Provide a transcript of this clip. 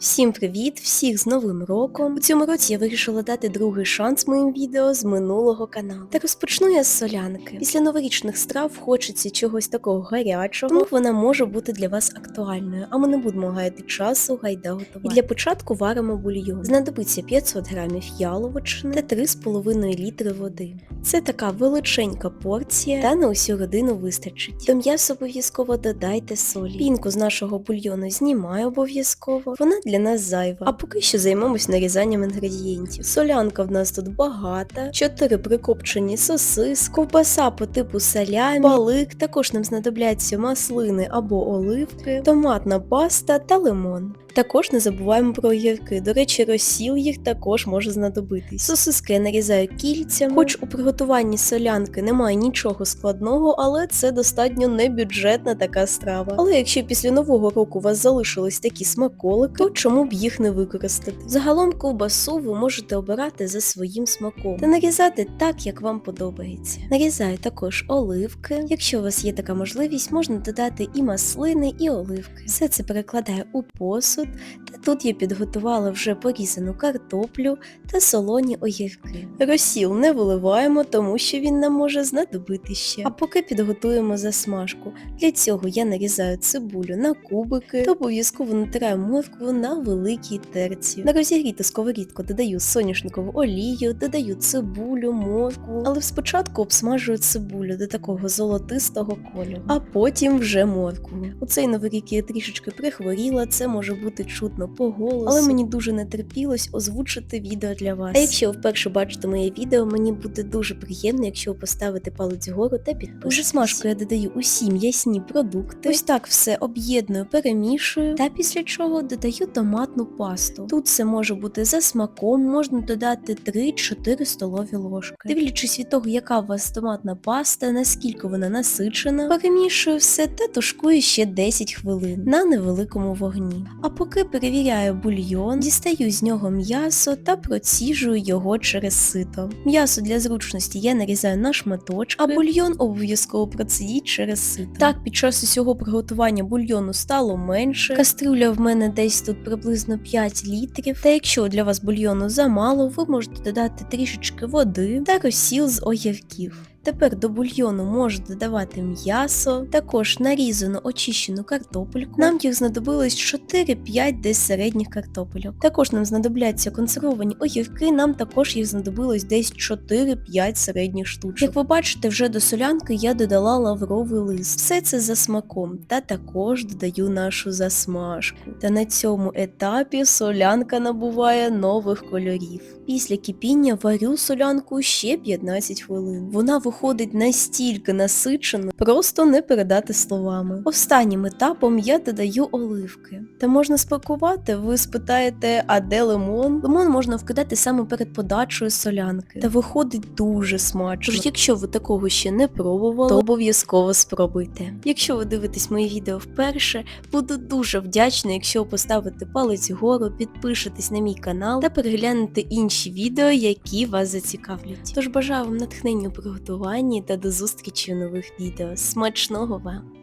Всім привіт! Всіх з Новим роком! У цьому році я вирішила дати другий шанс моїм відео з минулого каналу. Та розпочну я з солянки. Після новорічних страв хочеться чогось такого гарячого, тому вона може бути для вас актуальною, а ми не будемо гаяти часу, гайда готувати. І для початку варимо бульйон. Знадобиться 500 грамів яловичини та 3,5 літри води. Це така величенька порція, та на усю родину вистачить. До м'яса обов'язково додайте солі. Пінку з нашого бульйону знімаю обов'язково. Вона для нас зайва. А поки що займемось нарізанням інгредієнтів. Солянка в нас тут багата, 4 прикопчені сосис, ковбаса по типу салямі, балик, також нам знадобляться маслини або оливки, томатна паста та лимон. Також не забуваємо про огірки. До речі, розсіл їх також може знадобитись. Сосиски я нарізаю кільцями. Хоч у приготуванні солянки немає нічого складного, але це достатньо небюджетна така страва. Але якщо після нового року у вас залишились такі смаколики, то чому б їх не використати? Загалом ковбасу ви можете обирати за своїм смаком та нарізати так, як вам подобається. Нарізаю також оливки. Якщо у вас є така можливість, можна додати і маслини, і оливки. Все це перекладаю у посуд. Та тут я підготувала вже порізану картоплю та солоні огірки. Розсіл не виливаємо, тому що він нам може знадобити ще. А поки підготуємо засмажку. Для цього я нарізаю цибулю на кубики та обов'язково натираю моркву на великій терці. На розігріту сковорідку додаю соняшникову олію, додаю цибулю, моркву, але спочатку обсмажую цибулю до такого золотистого кольору, а потім вже моркву. У цей новий рік я трішечки прихворіла, це може бути чутно по голосу, але мені дуже не терпілось озвучити відео для вас. А якщо ви вперше бачите моє відео, мені буде дуже приємно, якщо ви поставите палець вгору та підпишетесь. У засмажку я додаю усі м'ясні продукти. Ось так все об'єдную, перемішую, та після чого додаю томатну пасту. Тут це може бути за смаком, можна додати 3-4 столові ложки. Дивлячись від того, яка у вас томатна паста, наскільки вона насичена, перемішую все та тушкую ще 10 хвилин на невеликому вогні. А поки перевіряю бульйон, дістаю з нього м'ясо та проціжую його через сито. М'ясо для зручності я нарізаю на шматочки, а бульйон обов'язково процедіть через сито. Так, під час усього приготування бульйону стало менше. Кастрюля в мене десь тут приблизно 5 літрів. Та якщо для вас бульйону замало, ви можете додати трішечки води та розсіл з огірків. Тепер до бульйону можна додавати м'ясо, також нарізану очищену картопельку. Нам їх знадобилось 4-5 десь середніх картопельок. Також нам знадобляться консервовані огірки, нам також їх знадобилось десь 4-5 середніх штучок. Як ви бачите, вже до солянки я додала лавровий лист. Все це за смаком, та також додаю нашу засмажку. Та на цьому етапі солянка набуває нових кольорів. Після кипіння варю солянку ще 15 хвилин. Вона виходить настільки насичено, просто не передати словами. Останнім етапом я додаю оливки. Та можна спакувати, ви спитаєте, а де лимон? Лимон можна вкидати саме перед подачею солянки. Та виходить дуже смачно. Тож, якщо ви такого ще не пробували, то обов'язково спробуйте. Якщо ви дивитесь мої відео вперше, буду дуже вдячна, якщо поставите палець вгору, підпишетесь на мій канал та переглянете інші відео, які вас зацікавлять. Тож бажаю вам натхнення у приготуванні та до зустрічі у нових відео. Смачного вам!